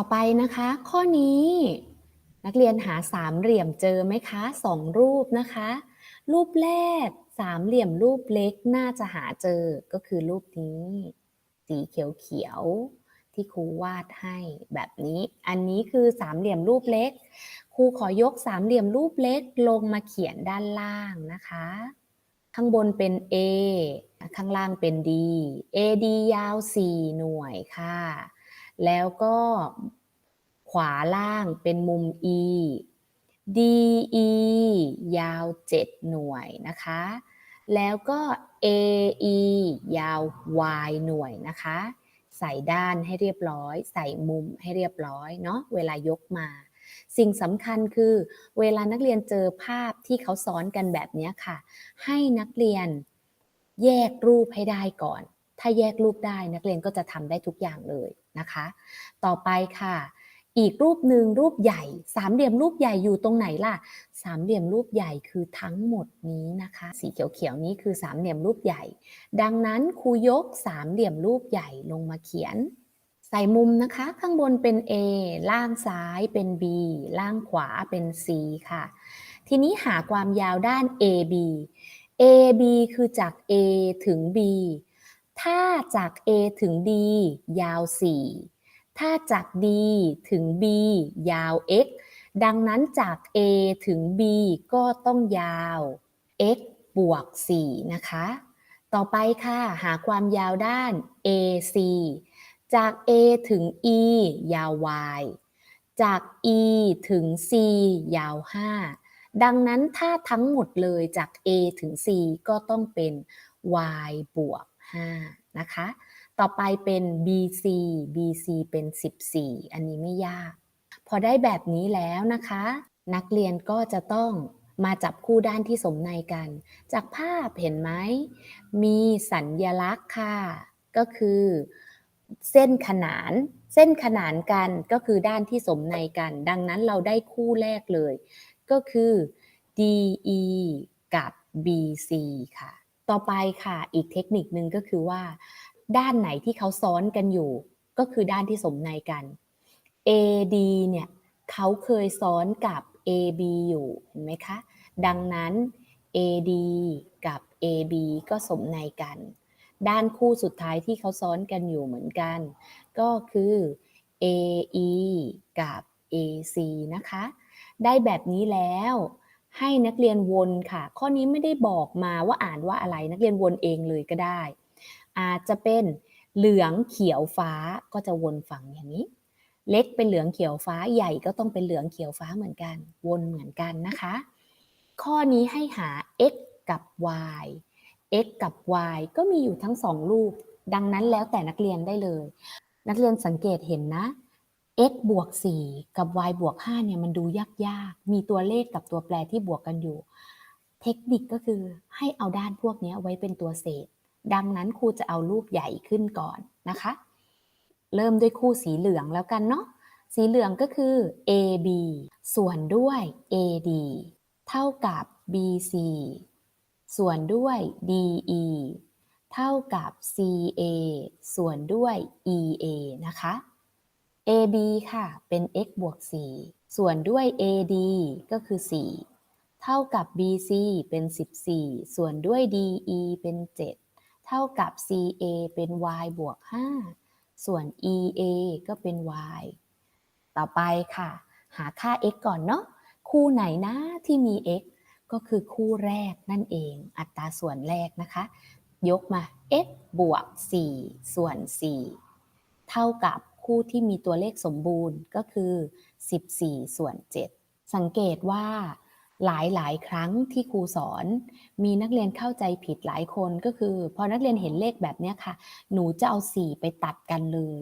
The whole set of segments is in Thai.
ต่อไปนะคะ ข้อนี้ นักเรียนหาสามเหลี่ยมเจอไหมคะสองรูปนะคะ รูปแรกสามเหลี่ยมรูปเล็กน่าจะหาเจอก็คือรูปนี้ สีเขียวๆที่ครูวาดให้แบบนี้ อันนี้คือสามเหลี่ยมรูปเล็กครูขอยกสามเหลี่ยมรูปเล็กลงมาเขียนด้านล่างนะคะ ข้างบนเป็น A ข้างล่างเป็น D AD ยาว 4 หน่วยค่ะ แล้วก็ขวาล่างเป็นมุม E DE ยาว 7 หน่วยนะคะ แล้วก็ AE ยาว Y หน่วยนะคะ ใส่ด้านให้เรียบร้อย ใส่มุมให้เรียบร้อยเนาะเวลายกมา สิ่งสำคัญคือ เวลานักเรียนเจอภาพที่เขาซ้อนกันแบบนี้ค่ะ ให้นักเรียนแยกรูปให้ได้ก่อน ถ้าแยกรูปได้นักเรียนก็จะทำได้ทุกอย่างเลย นะคะ ต่อไปค่ะ อีกรูปหนึ่งรูปใหญ่ สามเหลี่ยมรูปใหญ่อยู่ตรงไหนล่ะ สามเหลี่ยมรูปใหญ่คือทั้งหมดนี้นะคะ สีเขียวๆนี้คือสามเหลี่ยมรูปใหญ่ ดังนั้นครูยกสามเหลี่ยมรูปใหญ่ลงมาเขียน ใส่มุมนะคะ ข้างบนเป็น A ล่างซ้ายเป็น B ล่างขวาเป็น C ค่ะ ทีนี้หาความยาวด้าน AB AB คือจาก A ถึง B ถ้าจาก A ถึง D ยาว 4 ถ้าจาก D ถึง B ยาว x ดังนั้นจาก A ถึง B ก็ต้องยาว x บวก 4 นะคะ ต่อไปค่ะ หาความยาวด้าน AC จาก A ถึง E ยาว y จาก E ถึง C ยาว 5 ดังนั้นถ้าทั้งหมดเลยจาก A ถึง C ก็ต้องเป็น y บวก 5นะคะ ต่อไปเป็น BC BC เป็น 14 อันนี้ไม่ยาก พอได้แบบนี้แล้วนะคะ นักเรียนก็จะต้องมาจับคู่ด้านที่สมในกัน จากภาพเห็นไหม มีสัญญลักษณ์ค่ะ ก็คือ เส้นขนาน เส้นขนานกันก็คือด้านที่สมในกัน ดังนั้นเราได้คู่แรกเลย ก็คือ DE กับ BC ค่ะ ต่อไปค่ะ อีกเทคนิคนึงก็คือว่า ด้านไหนที่เขาซ้อนกันอยู่ ก็คือด้านที่สมในกัน AD เนี่ยเขาเคยซ้อนกับ AB อยู่เห็นไหมคะ ดังนั้น AD กับ AB ก็สมในกัน ด้านคู่สุดท้ายที่เขาซ้อนกันอยู่เหมือนกัน ก็คือ AE กับ AC นะคะ ได้แบบนี้แล้ว ให้นักเรียนวนค่ะ ข้อนี้ไม่ได้บอกมาว่าอ่านว่าอะไรนักเรียนวนเองเลยก็ได้ อาจจะเป็นเหลืองเขียวฟ้าก็จะวนฝั่งอย่างนี้ เล็กเป็นเหลืองเขียวฟ้าใหญ่ก็ต้องเป็นเหลืองเขียวฟ้าเหมือนกัน วนเหมือนกันนะคะ ข้อนี้ให้หา x กับ y x กับ y ก็มีอยู่ทั้งสองรูป ดังนั้นแล้วแต่นักเรียนได้เลย นักเรียนสังเกตเห็นนะ x บวก 4 กับ y บวก 5 เนี่ยมันดูยากๆ มีตัวเลขกับตัวแปรที่บวกกันอยู่ เทคนิคก็คือให้เอาด้านพวกนี้ไว้เป็นตัวเศษ ดังนั้นครูจะเอารูปใหญ่ขึ้นก่อนนะคะ เริ่มด้วยคู่สีเหลืองแล้วกันเนาะ สีเหลืองก็คือ AB ส่วนด้วย AD เท่ากับ BC ส่วนด้วย DE เท่ากับ CA ส่วนด้วย EA นะคะ AB ค่ะ เป็น x บวก 4 ส่วนด้วย AD ก็คือ 4 เท่ากับ BC เป็น 14 ส่วนด้วย DE เป็น 7 เท่ากับ CA เป็น y บวก 5 ส่วน EA ก็เป็น y ต่อไปค่ะ หาค่า x ก่อนเนาะ คู่ไหนนะที่มี x ก็คือคู่แรกนั่นเอง อัตราส่วนแรกนะคะ ยกมา x บวก 4 ส่วน 4 เท่ากับ คู่ที่มีตัวเลขสมบูรณ์ก็คือ 14 ส่วน 7 สังเกตว่าหลายหลายครั้งที่ครูสอน มีนักเรียนเข้าใจผิดหลายคนก็คือ พอนักเรียนเห็นเลขแบบนี้ค่ะ หนูจะเอา 4 ไปตัดกันเลย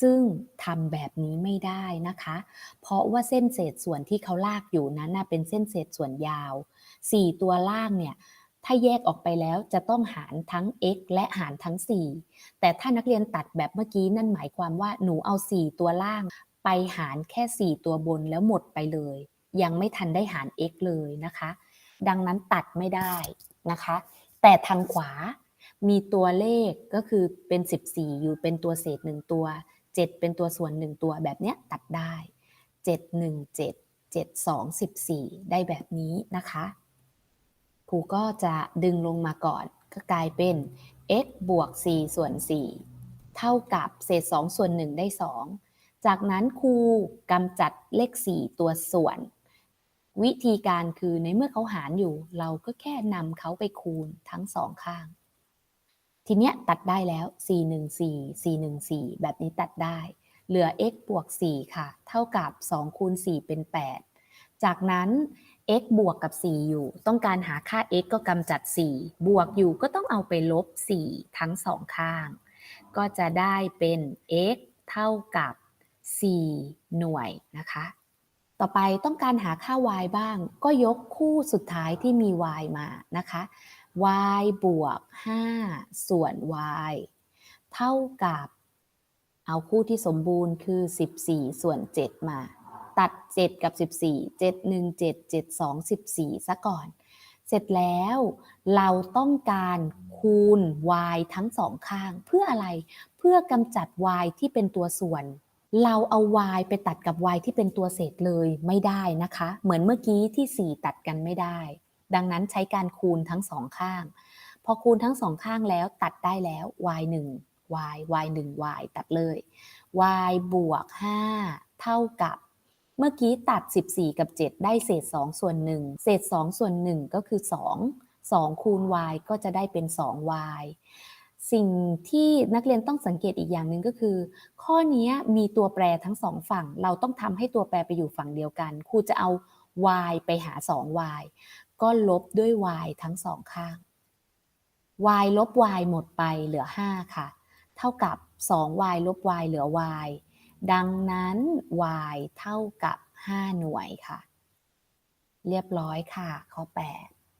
ซึ่งทำแบบนี้ไม่ได้นะคะ เพราะว่าเส้นเศษส่วนที่เขาลากอยู่นั้นเป็นเส้นเศษส่วนยาว 4 ตัวล่างเนี่ย ถ้าแยกออกไปแล้วจะต้องหารทั้ง x และหารทั้ง 4 แต่ถ้านักเรียนตัดแบบเมื่อกี้นั่นหมายความว่าหนูเอา 4 ตัวล่าง ไปหารแค่ 4 ตัวบนแล้วหมดไปเลย ยังไม่ทันได้หาร x เลยนะคะ ดังนั้นตัดไม่ได้นะคะ แต่ทางขวามีตัวเลขก็คือเป็น 14 อยู่เป็นตัวเศษหนึ่งตัว 7 เป็นตัวส่วน 1 ตัวแบบเนี้ยตัดได้ 7 1 7 7 2 14 ได้แบบนี้นะคะ ครูก็จะดึงลงมาก่อน ก็กลายเป็น x บวก 4 ส่วน 4 เท่ากับเศษ 2 ส่วน 1 ได้ 2 จากนั้นครูกำจัดเลข 4 ตัวส่วน วิธีการคือในเมื่อเขาหารอยู่ เราก็แค่นำเขาไปคูณทั้งสองข้าง ทีเนี้ยตัดได้แล้ว 414 414 แบบนี้ตัดได้ เหลือ x บวก 4 ค่ะ เท่ากับ 2 คูณ 4 เป็น 8 จากนั้น x บวกกับ 4 อยู่ ต้องการหาค่า x ก็กำจัด 4 บวกอยู่ก็ต้องเอาไปลบ 4 ทั้งสองข้าง ก็จะได้เป็น x เท่ากับ 4 หน่วยนะคะ ต่อไปต้องการหาค่า y บ้าง ก็ยกคู่สุดท้ายที่มี y มานะคะ y บวก 5 ส่วน y เท่ากับ เอาคู่ที่สมบูรณ์คือ 14 ส่วน 7 มา ตัด 7 กับ 14 7 1 7 7 2 14 ซะก่อน เสร็จแล้วเราต้องการคูณ y ทั้งสองข้าง เพื่ออะไร เพื่อกำจัด y ที่เป็นตัวส่วน เราเอา y ไปตัดกับ y ที่เป็นตัวเศษเลยไม่ได้นะคะ เหมือนเมื่อกี้ที่ 4 ตัดกันไม่ได้ ดังนั้นใช้การคูณทั้งสองข้าง พอคูณทั้งสองข้างแล้วตัดได้แล้ว y 1 y y 1 y ตัดเลย y บวก 5 เท่ากับ เมื่อกี้ตัด 14 กับ 7 ได้เศษ 2 ส่วน 1 เศษ 2 ส่วน 1 ก็คือ 2 2 คูณ y ก็จะได้เป็น 2y สิ่งที่นักเรียนต้องสังเกตอีกอย่างหนึ่งก็คือ ข้อนี้มีตัวแปรทั้งสองฝั่ง เราต้องทำให้ตัวแปรไปอยู่ฝั่งเดียวกัน ครูจะเอา y ไปหา 2y ก็ลบด้วย y ทั้งสองข้าง y ลบ y หมดไปเหลือ 5 ค่ะ เท่ากับ 2y ลบ y เหลือ y ดังนั้น y เท่ากับ 5 หน่วยค่ะ เรียบร้อยค่ะ ข้อ 8